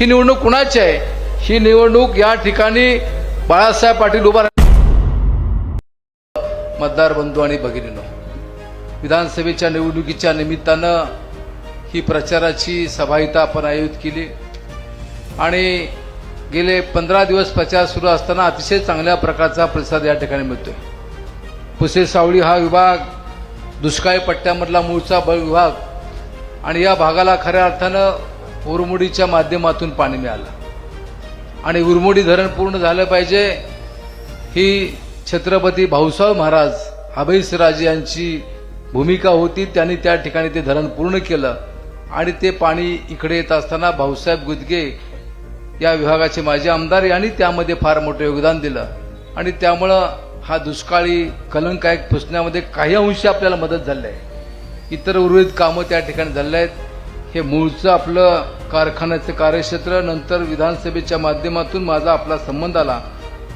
ही निवडणूक कुणाची आहे? ही निवडणूक या ठिकाणी बाळासाहेब पाटील उभा मतदार बंधू आणि भगिनीनो विधानसभेच्या निवडणुकीच्या निमित्तानं ही प्रचाराची सभा इथं आपण आयोजित केली. आणि गेले पंधरा दिवस प्रचार सुरू असताना अतिशय चांगल्या प्रकारचा प्रतिसाद या ठिकाणी मिळतोय. पुसे सावळी हा विभाग दुष्काळी पट्ट्यामधला मूळचा बळ विभाग आणि या भागाला खऱ्या अर्थानं उरमुडीच्या माध्यमातून पाणी मिळालं. आणि उरमुडी धरण पूर्ण झालं पाहिजे ही छत्रपती भाऊसाहेब महाराज अभयसराजे यांची भूमिका होती. त्यांनी त्या ठिकाणी ते धरण पूर्ण केलं आणि ते पाणी इकडे येत असताना भाऊसाहेब गुदगे या विभागाचे माजी आमदार यांनी त्यामध्ये फार मोठं योगदान दिलं. आणि त्यामुळं हा दुष्काळी कलंकायक पुसण्यामध्ये काही अंशी आपल्याला मदत झाली आहे. इतर उर्वरित कामं त्या ठिकाणी झाले आहेत. हे मूळचं आपलं कारखान्याचं कार्यक्षेत्र नंतर विधानसभेच्या माध्यमातून माझा आपला संबंध आला.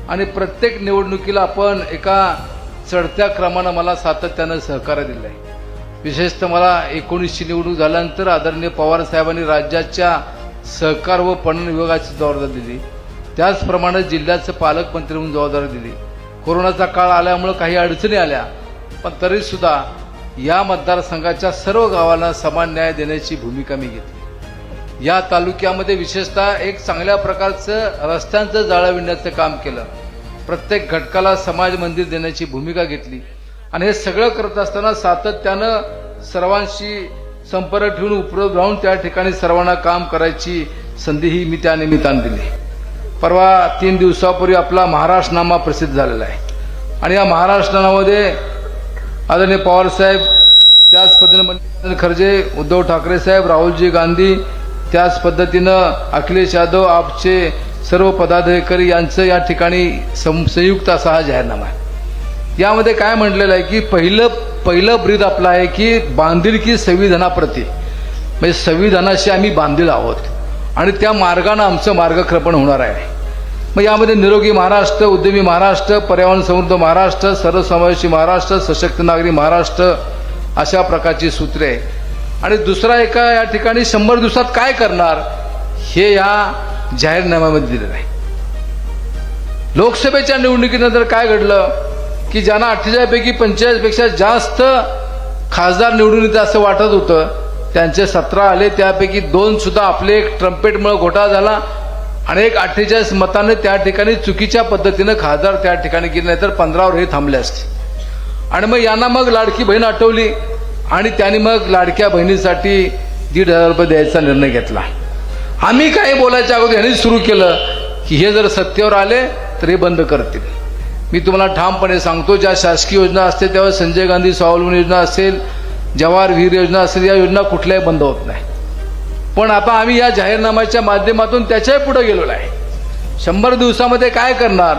आणि प्रत्येक निवडणुकीला आपण एका चढत्या क्रमानं मला सातत्यानं सहकार्य दिलं आहे विशेषतः मला एकोणीसची निवडणूक झाल्यानंतर आदरणीय पवार साहेबांनी राज्याच्या सहकार व पणन विभागाची जबाबदारी दिली. त्याचप्रमाणे जिल्ह्याचं पालकमंत्री म्हणून जबाबदारी दिली. कोरोनाचा काळ आल्यामुळं काही अडचणी आल्या पण तरीसुद्धा या मतदारसंघाच्या सर्व गावांना समान न्याय देण्याची भूमिका मी घेतली. या तालुक्यामध्ये विशेषतः एक चांगल्या प्रकारचं रस्त्यांचं जाळविण्याचं काम केलं. प्रत्येक घटकाला समाज मंदिर देण्याची भूमिका घेतली. आणि हे सगळं करत असताना सातत्यानं सर्वांशी संपर्क ठेवून उपलब्ध राहून त्या ठिकाणी सर्वांना काम करायची संधीही मी त्या निमित्तानं दिली. परवा तीन दिवसापूर्वी आपला महाराष्ट्र नामा प्रसिद्ध झालेला आहे. आणि या महाराष्ट्रनामामध्ये आदरणीय पवार साहेब त्याच पद्धतीनं म्हणजे मल्लिकार्जुन खरगे उद्धव ठाकरे साहेब राहुलजी गांधी त्याच पद्धतीनं अखिलेश यादव आपचे सर्व पदाधिकारी यांचं या ठिकाणी सं- संयुक्त असा हा जाहीरनामा आहे. यामध्ये काय म्हटलेलं आहे की पहिलं पहिलं ब्रीद आपलं आहे की बांधिलकी संविधानाप्रती. म्हणजे संविधानाशी आम्ही बांधील आहोत. आणि त्या मार्गानं आमचं मार्गक्रपण होणार आहे. मग यामध्ये निरोगी महाराष्ट्र उद्यमी महाराष्ट्र पर्यावरण समृद्ध महाराष्ट्र सर्वसमावेशी महाराष्ट्र सशक्त नागरी महाराष्ट्र अशा प्रकारची सूत्रे आहे आणि दुसरा एका या ठिकाणी शंभर दिवसात काय करणार हे या जाहीरनाम्यामध्ये दिलेलं आहे. लोकसभेच्या निवडणुकीनंतर काय घडलं की ज्यांना अठ्ठेचाळीसपैकी पंचेचाळीसपेक्षा जास्त खासदार निवडून येते असं वाटत होतं त्यांचे सतरा आले त्यापैकी दोन सुद्धा आपले एक ट्रम्पेटमुळे घोटाळा झाला आणि एक अठ्ठेचाळीस मताने त्या ठिकाणी चुकीच्या पद्धतीनं खासदार त्या ठिकाणी गेले नाही तर पंधरावर हे थांबले असते. आणि मग यांना मग लाडकी बहीण आठवली आणि त्यांनी मग लाडक्या बहिणीसाठी दीड हजार रुपये द्यायचा निर्णय घेतला. आम्ही काही बोलायच्या अगोदर यांनी सुरू केलं की हे जर सत्तेवर आले तर हे बंद करतील. मी तुम्हाला ठामपणे सांगतो ज्या शासकीय योजना असते तेव्हा संजय गांधी स्वावलंबन योजना असेल जवाहर विहीर योजना असेल या योजना कुठल्याही बंद होत नाही. पण आता आम्ही या जाहीरनाम्याच्या माध्यमातून त्याच्याही पुढे गेलेलो आहे. शंभर दिवसामध्ये काय करणार?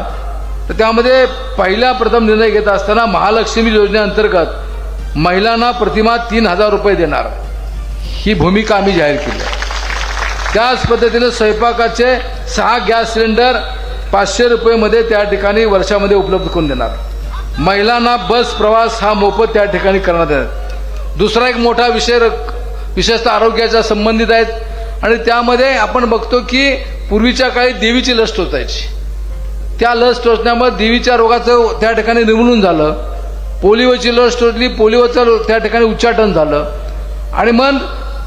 तर त्यामध्ये पहिला प्रथम निर्णय घेत असताना महालक्ष्मी योजनेअंतर्गत महिलांना प्रतिमा तीन हजार रुपये देणार. ही भूमिका आम्ही जाहीर केली आहे. त्याच पद्धतीने स्वयंपाकाचे सहा गॅस सिलेंडर पाचशे रुपयेमध्ये त्या ठिकाणी वर्षामध्ये उपलब्ध करून देणार. महिलांना बस प्रवास हा मोफत त्या ठिकाणी करण्यात येणार. दुसरा एक मोठा विषय विशेषतः आरोग्याच्या संबंधित आहेत. आणि त्यामध्ये आपण बघतो की पूर्वीच्या काळी देवीची लस टोचायची त्या लस टोचण्यामुळे देवीच्या रोगाचं त्या ठिकाणी निर्मूलन झालं. पोलिओची लस टोचली पोलिओचं त्या ठिकाणी उच्चाटन झालं. आणि मग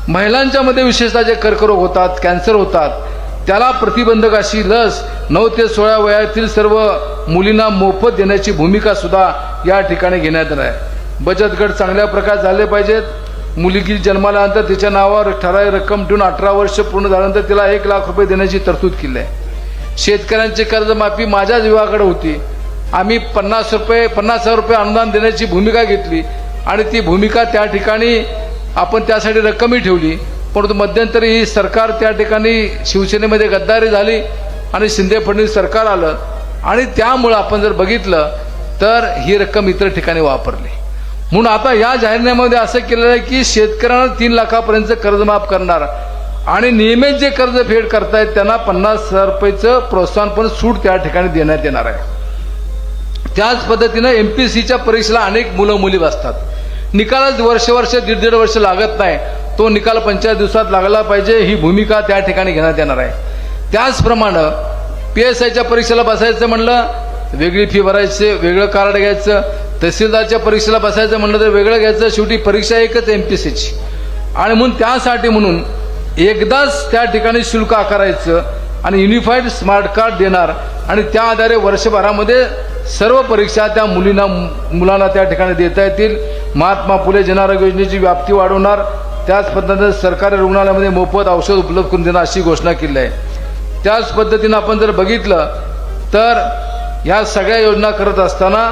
महिलांच्या मध्ये विशेषतः जे कर्करोग होतात कॅन्सर होतात त्याला प्रतिबंधक अशी लस नऊ ते सोळा वयातील सर्व मुलींना मोफत देण्याची भूमिका सुद्धा या ठिकाणी घेण्यात येणार आहे. बचत गट चांगल्या प्रकारे झाले पाहिजेत. मुलगी जन्माल्यानंतर तिच्या नावावर ठराविक रक्कम ठेवून अठरा वर्ष पूर्ण झाल्यानंतर तिला एक लाख रुपये देण्याची तरतूद केली आहे. शेतकऱ्यांची कर्जमाफी माझ्याच विभागाकडे होती. आम्ही पन्नास रुपये पन्नास हजार रुपये अनुदान देण्याची भूमिका घेतली आणि ती भूमिका त्या ठिकाणी आपण त्यासाठी रक्कमही ठेवली. परंतु मध्यंतरी ही सरकार त्या ठिकाणी शिवसेनेमध्ये गद्दारी झाली आणि शिंदे फडणवीस सरकार आलं. आणि त्यामुळं आपण जर बघितलं तर ही रक्कम इतर ठिकाणी वापरली. म्हणून आता या जाहीरनाम्यामध्ये असं केलेलं आहे की शेतकऱ्यांना तीन लाखापर्यंत कर्ज माफ करणार. आणि नियमित जे कर्ज फेड करतायत त्यांना पन्नास हजार रुपयेचं प्रोत्साहन पण सूट त्या ठिकाणी देण्यात येणार आहे. त्याच पद्धतीनं एम पी सीच्या परीक्षेला अनेक मुलं मुली बसतात. निकालच वर्ष वर्ष दीड दीड वर्ष लागत नाही. तो निकाल पंचायत दिवसात लागला पाहिजे ही भूमिका त्या ठिकाणी घेण्यात येणार आहे. त्याचप्रमाणे पी एस आयच्या परीक्षेला बसायचं म्हणलं वेगळी फी भरायची वेगळं कार्ड घ्यायचं तहसीलदारच्या परीक्षेला बसायचं म्हणलं तर वेगळं घ्यायचं शेवटी परीक्षा एकच एम पी सीची आणि म्हणून त्यासाठी म्हणून एकदाच त्या ठिकाणी शुल्क आकारायचं आणि युनिफाईड स्मार्ट कार्ड देणार आणि त्या आधारे वर्षभरामध्ये सर्व परीक्षा त्या मुलींना मुलांना त्या ठिकाणी देता येतील. महात्मा फुले जनारोग्य योजनेची व्याप्ती वाढवणार. त्याच पद्धतीने सरकारी रुग्णालयामध्ये मोफत औषध उपलब्ध करून देणार अशी घोषणा केली आहे. त्याच पद्धतीनं आपण जर बघितलं तर ह्या सगळ्या योजना करत असताना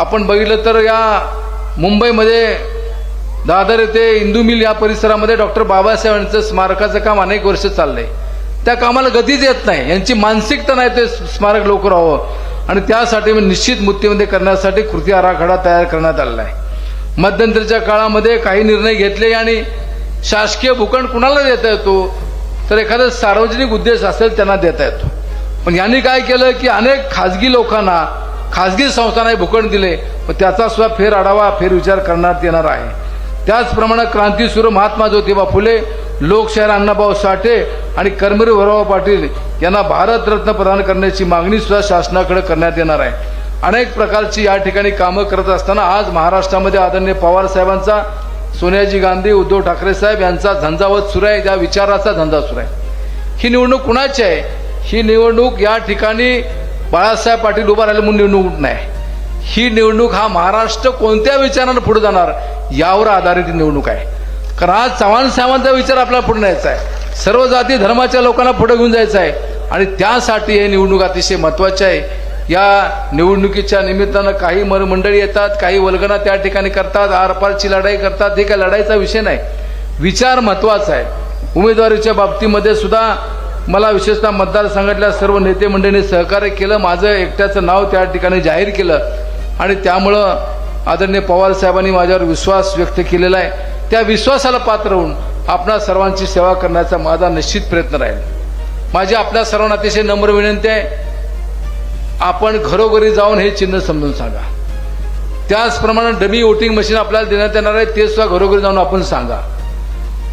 आपण बघितलं तर या मुंबईमध्ये दादर येथे इंदू मिल या परिसरामध्ये डॉक्टर बाबासाहेब यांचं स्मारकाचं काम अनेक वर्ष चाललंय. त्या कामाला गतीच येत नाही. यांची मानसिकता नाही ते स्मारक लवकर व्हावं. आणि त्यासाठी मी निश्चित मुद्देमध्ये करण्यासाठी कृती आराखडा तयार करण्यात आलेला आहे. मध्यंतरीच्या काळामध्ये काही निर्णय घेतले आणि शासकीय भूखंड कुणाला देता येतो? तर एखादा सार्वजनिक उद्देश असेल त्यांना देता येतो. पण यांनी काय केलं की अनेक खाजगी लोकांना खाजगी संस्थांनाही भूखंड दिले व त्याचा सुद्धा फेर आढावा फेर विचार करण्यात येणार आहे. त्याचप्रमाणे क्रांतीसूर्य महात्मा ज्योतिबा फुले लोकशाहीर अण्णाभाऊ साठे आणि कर्मवीर वराव पाटील यांना भारतरत्न प्रदान करण्याची मागणी सुद्धा शासनाकडे करण्यात येणार आहे. अनेक प्रकारची या ठिकाणी कामं करत असताना आज महाराष्ट्रामध्ये आदरणीय पवार साहेबांचा सोनियाजी गांधी उद्धव ठाकरे साहेब यांचा झंझावत सुरू आहे त्या विचाराचा धंदा सुरू आहे. ही निवडणूक कुणाची आहे? ही निवडणूक या ठिकाणी बाळासाहेब पाटील उभा राहिले म्हणून निवडणूक नाही ही निवडणूक हा महाराष्ट्र कोणत्या विचारानं पुढे जाणार यावर आधारित निवडणूक आहे. कारण आज चव्हाण साहेबांचा विचार आपल्याला पुढे न्यायचा आहे. सर्व जाती धर्माच्या लोकांना पुढे घेऊन जायचं आहे. आणि त्यासाठी हे निवडणूक अतिशय महत्वाची आहे. या निवडणुकीच्या निमित्तानं काही मर मंडळी येतात काही वल्गना त्या ठिकाणी करतात आरपारची लढाई करतात. हे काय लढाईचा विषय नाही. विचार महत्त्वाचा आहे. उमेदवारीच्या बाबतीमध्ये सुद्धा मला विशेषतः मतदारसंघातल्या सर्व नेते मंडळींनी सहकार्य केलं माझं एकट्याचं नाव त्या ठिकाणी जाहीर केलं. आणि त्यामुळं आदरणीय पवार साहेबांनी माझ्यावर विश्वास व्यक्त केलेला आहे. त्या विश्वासाला पात्र होऊन आपणा सर्वांची सेवा करण्याचा माझा निश्चित प्रयत्न राहील. माझी आपल्या सर्वांना अतिशय नम्र विनंती आहे. आपण घरोघरी जाऊन हे चिन्ह समजून सांगा. त्याचप्रमाणे डमी वोटिंग मशीन आपल्याला देण्यात येणार आहे ते सुद्धा घरोघरी जाऊन आपण सांगा.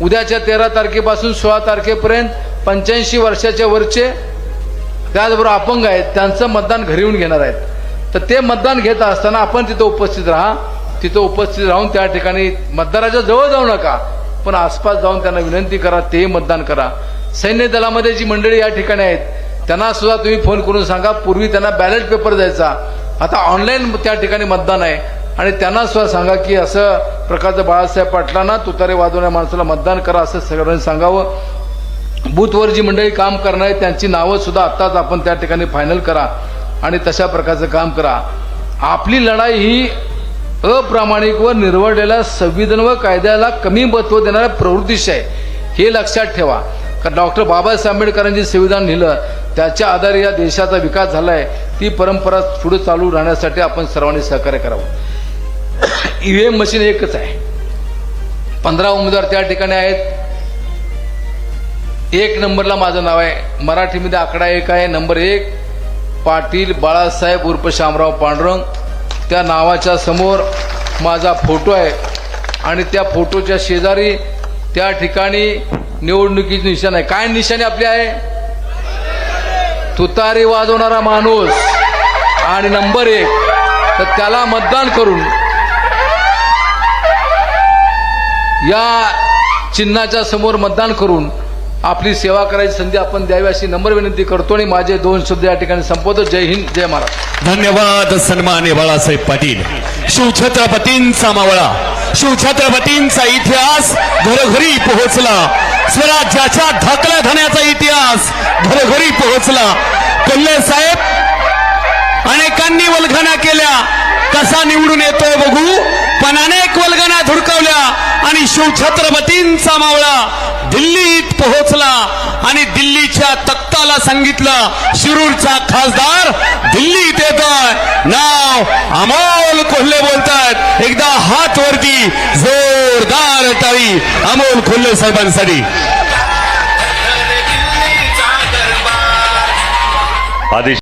उद्याच्या तेरा तारखेपासून सोळा तारखेपर्यंत पंच्याऐंशी वर्षाच्या वरचे त्याचबरोबर अपंग आहेत त्यांचं मतदान घरी येऊन घेणार आहेत. तर ते मतदान घेत असताना आपण तिथं उपस्थित राहा. तिथं उपस्थित राहून त्या ठिकाणी मतदाराच्या जवळ जाऊ नका पण आसपास जाऊन त्यांना विनंती करा ते मतदान करा. सैन्य दलामध्ये जी मंडळी या ठिकाणी आहेत त्यांना सुद्धा तुम्ही फोन करून सांगा. पूर्वी त्यांना बॅलेट पेपर द्यायचा. आता ऑनलाईन त्या ठिकाणी मतदान आहे. आणि त्यांना सुद्धा सांगा की असं प्रकारचं बाळासाहेब पाटलांना तुतारे वाजवण्या माणसाला मतदान करा असं सगळ्यांनी सांगावं. बूथवर जी मंडळी काम करणार आहेत त्यांची नावं सुद्धा आत्ताच आपण त्या ठिकाणी फायनल करा आणि तशा प्रकारचं काम करा. आपली लढाई ही अप्रामाणिक व निरवडलेल्या संविधान व कायद्याला कमी महत्त्व देणाऱ्या प्रवृत्तीशी आहे. हे लक्षात ठेवा. कारण डॉक्टर बाबासाहेब आंबेडकरांनी संविधान लिहिलं त्याच्या आधारे या देशाचा विकास झालाय. ती परंपरा पुढे चालू राहण्यासाठी आपण सर्वांनी सहकार्य करावं. ईव्हीएम मशीन एकच आहे. पंधरा उमेदवार त्या ठिकाणी आहेत. एक नंबरला माझं नाव आहे. मराठीमध्ये आकडा एक आहे. नंबर एक पाटील बाळासाहेब उर्फ शामराव पांडुरंग. त्या नावाच्या समोर माझा फोटो आहे. आणि त्या फोटोच्या शेजारी त्या ठिकाणी निवडणुकीची निशाण आहे. काय निशाणी आपली आहे? तुतारी वाजवणारा माणूस. आणि नंबर एक तर त्याला मतदान करून या चिन्हाच्या समोर मतदान करून आपली सेवा करायची संधी आपण द्यावी अशी नम्र विनंती करतो आणि माझे दोन शब्द या ठिकाणी संपवतो. जय हिंद जय महाराज धन्यवाद सन्मान्य बाळासाहेब पाटील. शिवछत्रपतींचा मावळा शिवछत्रपतींचा इतिहास घरोघरी पोहोचला. स्वराज्याच्या धाकल्या धन्याचा इतिहास घरोघरी पोहोचला. कोल्हे साहेब अनेकांनी वल्गना केल्या. कसा निवडून येतोय बघू? पण अनेक वल्गना धुडकवल्या आणि शिवछत्रपतींचा मावळा दिल्लीत पोहोचला आणि दिल्लीच्या तख्ताला सांगितलं शिरूरचा खासदार दिल्लीत येतोय. नाव अमोल कोल्हे बोलतात. एकदा हात वरती जोरदार टाळी अमोल कोल्हे साहेबांसाठी. आदेश